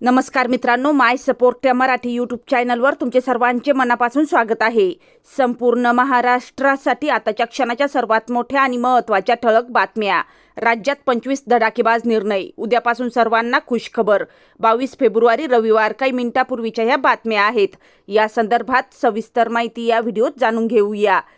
नमस्कार मित्रांनो माय support Marathi YouTube चॅनलवर तुमचे सर्वांचे मनापासून स्वागत आहे. संपूर्ण महाराष्ट्रासाठी आताच्या क्षणाच्या सर्वात मोठ्या आणि महत्त्वाच्या ठळक बातम्या. राज्यात पंचवीस धडाकेबाज निर्णय उद्यापासून सर्वांना खुशखबर. बावीस फेब्रुवारी रविवार काही मिनिटापूर्वीच्या ह्या बातम्या आहेत. या संदर्भात सविस्तर माहिती या व्हिडिओत जाणून घेऊया.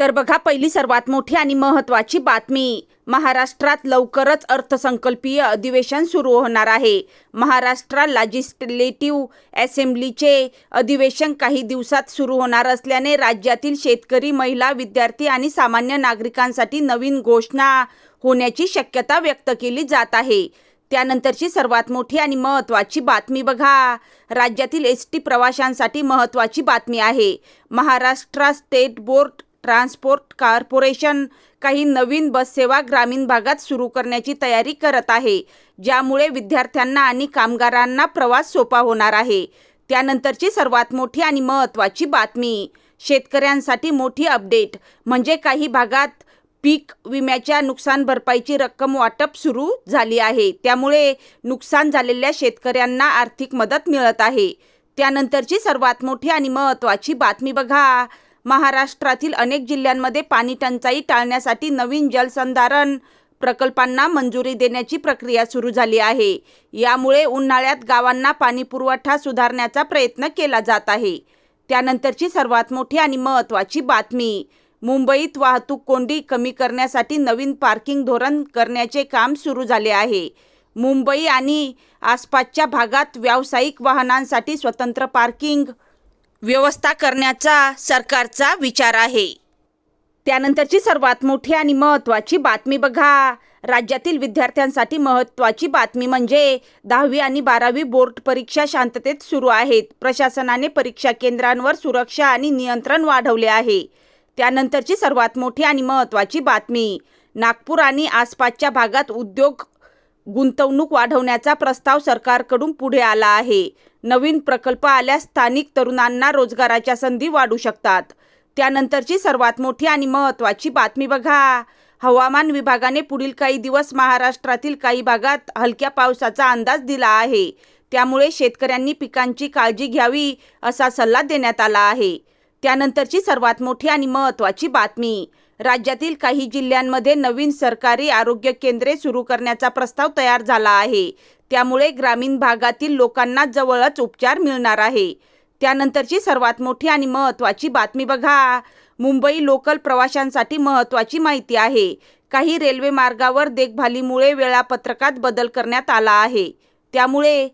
तर बघा पहिली सर्वात मोठी आणि महत्त्वाची बातमी. महाराष्ट्रात लवकरच अर्थसंकल्पीय अधिवेशन सुरू होणार आहे. महाराष्ट्र लॅजिस्लेटिव्ह असेंब्लीचे अधिवेशन काही दिवसात सुरू होणार असल्याने राज्यातील शेतकरी महिला विद्यार्थी आणि सामान्य नागरिकांसाठी नवीन घोषणा होण्याची शक्यता व्यक्त केली जात आहे. त्यानंतरची सर्वात मोठी आणि महत्त्वाची बातमी बघा. राज्यातील एस टी प्रवाशांसाठी महत्त्वाची बातमी आहे. Maharashtra state board transport corporation काही नवीन बससेवा ग्रामीण भागात सुरू करण्याची तयारी करत आहे ज्यामुळे विद्यार्थ्यांना आणि कामगारांना प्रवास सोपा होणार आहे. त्यानंतरची सर्वात मोठी आणि महत्त्वाची बातमी शेतकऱ्यांसाठी मोठी अपडेट म्हणजे काही भागात पीक विम्याच्या नुकसान भरपाईची रक्कम वाटप सुरू झाली आहे. त्यामुळे नुकसान झालेल्या शेतकऱ्यांना आर्थिक मदत मिळत आहे. त्यानंतरची सर्वात मोठी आणि महत्त्वाची बातमी बघा. महाराष्ट्रातील अनेक जिल्ह्यांमध्ये पाणी टंचाई टाळण्यासाठी नवीन जलसंधारण प्रकल्पांना मंजुरी देण्याची प्रक्रिया सुरू झाली आहे. यामुळे उन्हाळ्यात गावांना पाणीपुरवठा सुधारण्याचा प्रयत्न केला जात आहे. त्यानंतरची सर्वात मोठी आणि महत्त्वाची बातमी मुंबईत वाहतूक कोंडी कमी करण्यासाठी नवीन पार्किंग धोरण करण्याचे काम सुरू झाले आहे. मुंबई आणि आसपासच्या भागात व्यावसायिक वाहनांसाठी स्वतंत्र पार्किंग व्यवस्था करण्याचा सरकारचा विचार आहे. त्यानंतरची सर्वात मोठी आणि महत्त्वाची बातमी बघा. राज्यातील विद्यार्थ्यांसाठी महत्त्वाची बातमी म्हणजे दहावी आणि बारावी बोर्ड परीक्षा शांततेत सुरू आहेत. प्रशासनाने परीक्षा केंद्रांवर सुरक्षा आणि नियंत्रण वाढवले आहे. त्यानंतरची सर्वात मोठी आणि महत्त्वाची बातमी नागपूर आणि आसपासच्या भागात उद्योग गुंतवणूक वाढवण्याचा प्रस्ताव सरकारकडून पुढे आला आहे. नवीन प्रकल्प आल्यास स्थानिक तरुणांना रोजगाराच्या संधी वाढू शकतात. त्यानंतरची सर्वात मोठी आणि महत्त्वाची बातमी बघा. हवामान विभागाने पुढील काही दिवस महाराष्ट्रातील काही भागात हलक्या पावसाचा अंदाज दिला आहे. त्यामुळे शेतकऱ्यांनी पिकांची काळजी घ्यावी असा सल्ला देण्यात आला आहे. त्यानंतरची सर्वात मोठी आणि महत्त्वाची बातमी. राज्यातील काही जिल्ह्यांमध्ये नवीन सरकारी आरोग्य केंद्रे सुरू करण्याचा प्रस्ताव तयार झाला आहे. त्यामुळे ग्रामीण भागातील लोकांना जवळच उपचार मिळणार आहे. त्यानंतरची सर्वात मोठी आणि महत्त्वाची बातमी बघा. मुंबई लोकल प्रवाशांसाठी महत्त्वाची माहिती आहे. काही रेल्वे मार्गावर देखभालीमुळे वेळापत्रकात बदल करण्यात आला आहे. त्यामुळे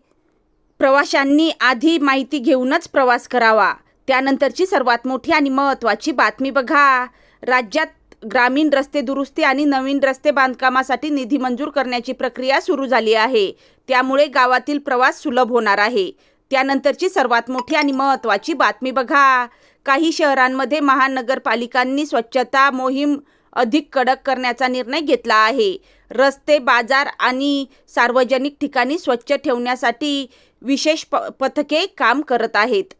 प्रवाशांनी आधी माहिती घेऊनच प्रवास करावा. त्यानंतरची सर्वात मोठी आणि महत्त्वाची बातमी बघा. राज्यात ग्रामीण रस्ते दुरुस्ती आणि नवीन रस्ते बांधकामासाठी निधी मंजूर करण्याची प्रक्रिया सुरू झाली आहे. त्यामुळे गावातील प्रवास सुलभ होणार आहे. त्यानंतरची सर्वात मोठी आणि महत्त्वाची बातमी बघा. काही शहरांमध्ये महानगरपालिकांनी स्वच्छता मोहीम अधिक कडक करण्याचा निर्णय घेतला आहे. रस्ते बाजार आणि सार्वजनिक ठिकाणी स्वच्छ ठेवण्यासाठी विशेष प पथके काम करत आहेत.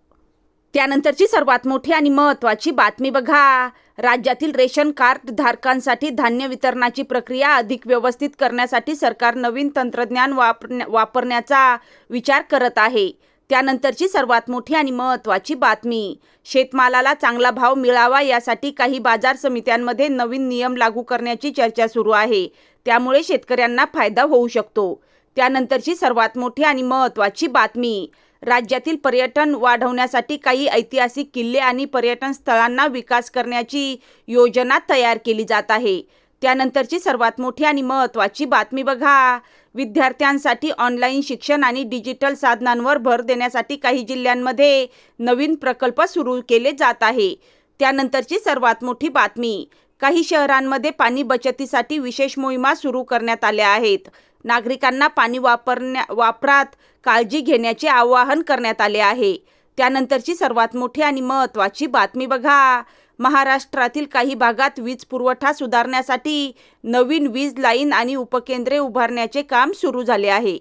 त्यानंतरची सर्वात मोठी आणि महत्त्वाची बातमी बघा. राज्यातील रेशन कार्ड धारकांसाठी धान्य वितरणाची प्रक्रिया अधिक व्यवस्थित करण्यासाठी सरकार नवीन तंत्रज्ञान वापरण्या वापरण्याचा विचार करत आहे. त्यानंतरची सर्वात मोठी आणि महत्त्वाची बातमी. शेतमालाला चांगला भाव मिळावा यासाठी काही बाजार समित्यांमध्ये नवीन नियम लागू करण्याची चर्चा सुरू आहे. त्यामुळे शेतकऱ्यांना फायदा होऊ शकतो. त्यानंतरची सर्वात मोठी आणि महत्त्वाची बातमी. राज्यातील पर्यटन वाढवण्यासाठी काही ऐतिहासिक किल्ले आणि पर्यटन स्थळांना विकास करण्याची योजना तयार केली जात आहे. त्यानंतरची सर्वात मोठी आणि महत्त्वाची बातमी बघा. विद्यार्थ्यांसाठी ऑनलाईन शिक्षण आणि डिजिटल साधनांवर भर देण्यासाठी काही जिल्ह्यांमध्ये नवीन प्रकल्प सुरू केले जात आहे. त्यानंतरची सर्वात मोठी बातमी काही शहरांमध्ये पाणी बचतीसाठी विशेष मोहिमा सुरू करण्यात आल्या आहेत. नागरिकांना पाणी वापरण्या वापरात काळजी घेण्याचे आवाहन करण्यात आले आहे. त्यानंतरची सर्वात मोठी आणि महत्त्वाची बातमी बघा. महाराष्ट्रातील काही भागात वीज पुरवठा सुधारण्यासाठी नवीन वीज लाईन आणि उपकेंद्रे उभारण्याचे काम सुरू झाले आहे.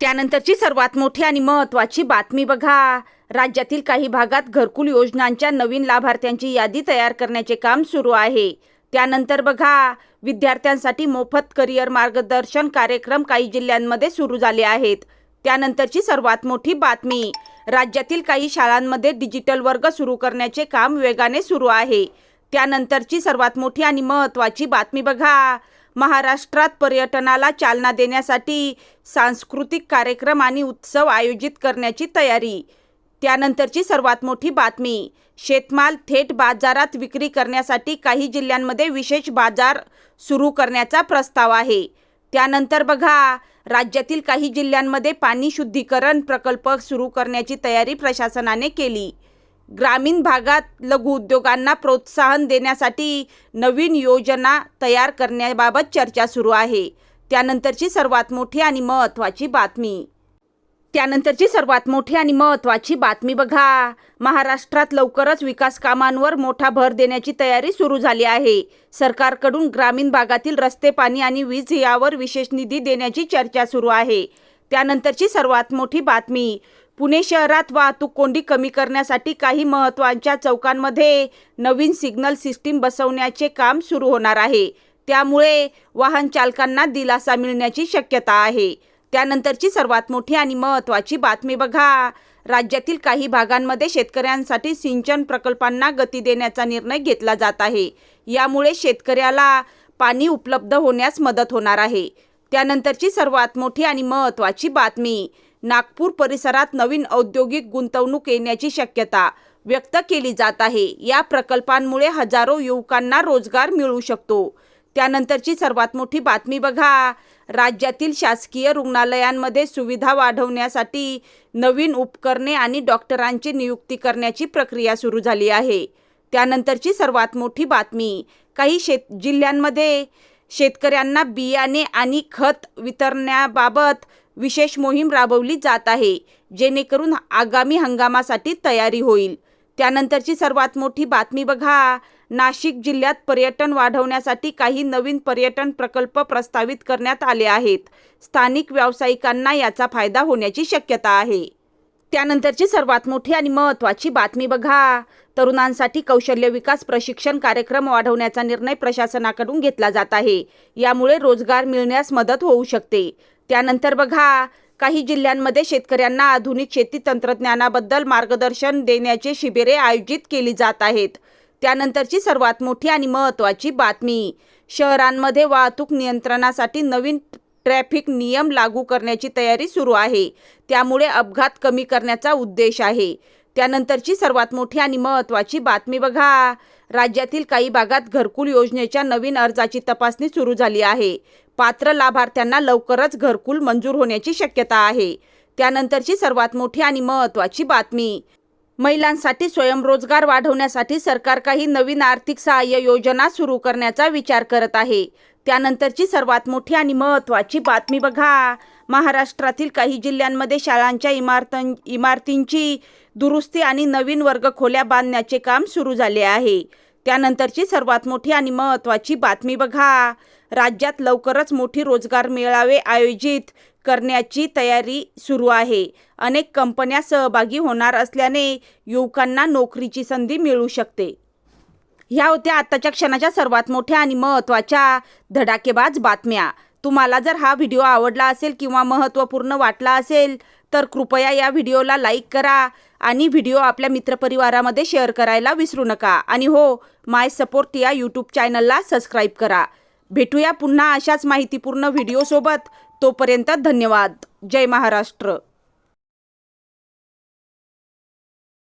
त्यानंतरची सर्वात मोठी आणि महत्त्वाची बातमी बघा. राज्यातील काही भागात घरकुल योजनांच्या नवीन लाभार्थ्यांची यादी तयार करण्याचे काम सुरू आहे. त्यानंतर बघा विद्यार्थ्यांसाठी मोफत करिअर मार्गदर्शन कार्यक्रम काही जिल्ह्यांमध्ये सुरू झाले आहेत. त्यानंतरची सर्वात मोठी बातमी राज्यातील काही शाळांमध्ये डिजिटल वर्ग सुरू करण्याचे काम वेगाने सुरू आहे. त्यानंतरची सर्वात मोठी आणि महत्त्वाची बातमी बघा महाराष्ट्रात पर्यटनाला चालना देण्यासाठी सांस्कृतिक कार्यक्रम आणि उत्सव आयोजित करण्याची तयारी. त्यानंतरची सर्वात मोठी बातमी शेतमाल थेट बाजारात विक्री करण्यासाठी काही जिल्ह्यांमध्ये विशेष बाजार सुरू करण्याचा प्रस्ताव आहे. त्यानंतर बघा राज्यातील काही जिल्ह्यांमध्ये पाणी शुद्धीकरण प्रकल्प सुरू करण्याची तयारी प्रशासनाने केली. ग्रामीण भागात लघु उद्योगांना प्रोत्साहन देण्यासाठी नवीन योजना तयार करण्याबाबत चर्चा सुरू आहे. त्यानंतरची सर्वात मोठी आणि महत्त्वाची बातमी. त्यानंतरची सर्वात मोठी आणि महत्त्वाची बातमी बघा. महाराष्ट्रात लवकरच विकास कामांवर मोठा भर देण्याची तयारी सुरू झाली आहे. सरकारकडून ग्रामीण भागातील रस्ते पाणी आणि वीज यावर विशेष निधी देण्याची चर्चा सुरू आहे. त्यानंतरची सर्वात मोठी बातमी पुणे शहरात वाहतूक कोंडी कमी करण्यासाठी काही महत्त्वाच्या चौकांमध्ये नवीन सिग्नल सिस्टीम बसवण्याचे काम सुरू होणार आहे. त्यामुळे वाहन चालकांना दिलासा मिळण्याची शक्यता आहे. त्यानंतरची सर्वात मोठी आणि महत्त्वाची बातमी बघा. राज्यातील काही भागांमध्ये शेतकऱ्यांसाठी सिंचन प्रकल्पांना गती देण्याचा निर्णय घेतला जात आहे. यामुळे शेतकऱ्याला पाणी उपलब्ध होण्यास मदत होणार आहे. त्यानंतरची सर्वात मोठी आणि महत्त्वाची बातमी नागपूर परिसरात नवीन औद्योगिक गुंतवणूक येण्याची शक्यता व्यक्त केली जात आहे. या प्रकल्पांमुळे हजारो युवकांना रोजगार मिळू शकतो. त्यानंतरची सर्वात मोठी बातमी बघा. राज्यातील शासकीय रुग्णालयांमध्ये सुविधा वाढवण्यासाठी नवीन उपकरणे आणि डॉक्टरांची नियुक्ती करण्याची प्रक्रिया सुरू झाली आहे. त्यानंतरची सर्वात मोठी बातमी काही शेत जिल्ह्यांमध्ये शेतकऱ्यांना बियाणे आणि खत वितरण्याबाबत विशेष मोहीम राबवली जात आहे जेणेकरून आगामी हंगामासाठी तयारी होईल. त्यानंतरची सर्वात मोठी बातमी बघा. नाशिक जिल्ह्यात पर्यटन वाढवण्यासाठी काही नवीन पर्यटन प्रकल्प प्रस्तावित करण्यात आले आहेत. स्थानिक व्यावसायिकांना याचा फायदा होण्याची शक्यता आहे. त्यानंतरची सर्वात मोठी आणि महत्त्वाची बातमी बघा. तरुणांसाठी कौशल्य विकास प्रशिक्षण कार्यक्रम वाढवण्याचा निर्णय प्रशासनाकडून घेतला जात आहे. यामुळे रोजगार मिळण्यास मदत होऊ शकते. त्यानंतर बघा काही जिल्ह्यांमध्ये शेतकऱ्यांना आधुनिक शेती तंत्रज्ञानाबद्दल मार्गदर्शन देण्याचे शिबिरे आयोजित केली जात आहेत. त्यानंतरची सर्वात मोठी आणि महत्त्वाची बातमी. शहरांमध्ये वाहतूक नियंत्रणासाठी नवीन ट्रॅफिक नियम लागू करण्याची तयारी सुरू आहे. त्यामुळे अपघात कमी करण्याचा उद्देश आहे. त्यानंतरची सर्वात मोठी आणि महत्त्वाची बातमी बघा. राज्यातील काही भागात घरकुल योजनेच्या नवीन अर्जाची तपासणी सुरू झाली आहे. पात्र लाभार्थ्यांना लवकरच घरकुल मंजूर होण्याची शक्यता आहे. त्यानंतरची सर्वात मोठी आणि महत्त्वाची बातमी. महिलांसाठी स्वयंरोजगार वाढवण्यासाठी सरकार काही नवीन आर्थिक सहाय्य योजना सुरू करण्याचा विचार करत आहे. त्यानंतरची सर्वात मोठी आणि महत्त्वाची बातमी बघा. महाराष्ट्रातील काही जिल्ह्यांमध्ये शाळांच्या इमारतं इमारतींची दुरुस्ती आणि नवीन वर्ग खोल्या बांधण्याचे काम सुरू झाले आहे. त्यानंतरची सर्वात मोठी आणि महत्त्वाची बातमी बघा. राज्यात लवकरच मोठी रोजगार मेळावे आयोजित. करण्याची तयारी सुरू आहे. अनेक कंपन्या सहभागी होणार असल्याने युवकांना नोकरीची संधी मिळू शकते. ह्या होत्या आत्ताच्या क्षणाच्या सर्वात मोठ्या आणि महत्त्वाच्या धडाकेबाज बातम्या. तुम्हाला जर हा व्हिडिओ आवडला असेल किंवा महत्त्वपूर्ण वाटला असेल तर कृपया या व्हिडिओला लाईक करा आणि व्हिडिओ आपल्या मित्रपरिवारामध्ये शेअर करायला विसरू नका. आणि हो माय सपोर्ट या यूट्यूब चॅनलला सबस्क्राईब करा. भेटूया पुन्हा अशाच माहितीपूर्ण व्हिडिओसोबत. तोपर्यंत धन्यवाद. जय महाराष्ट्र.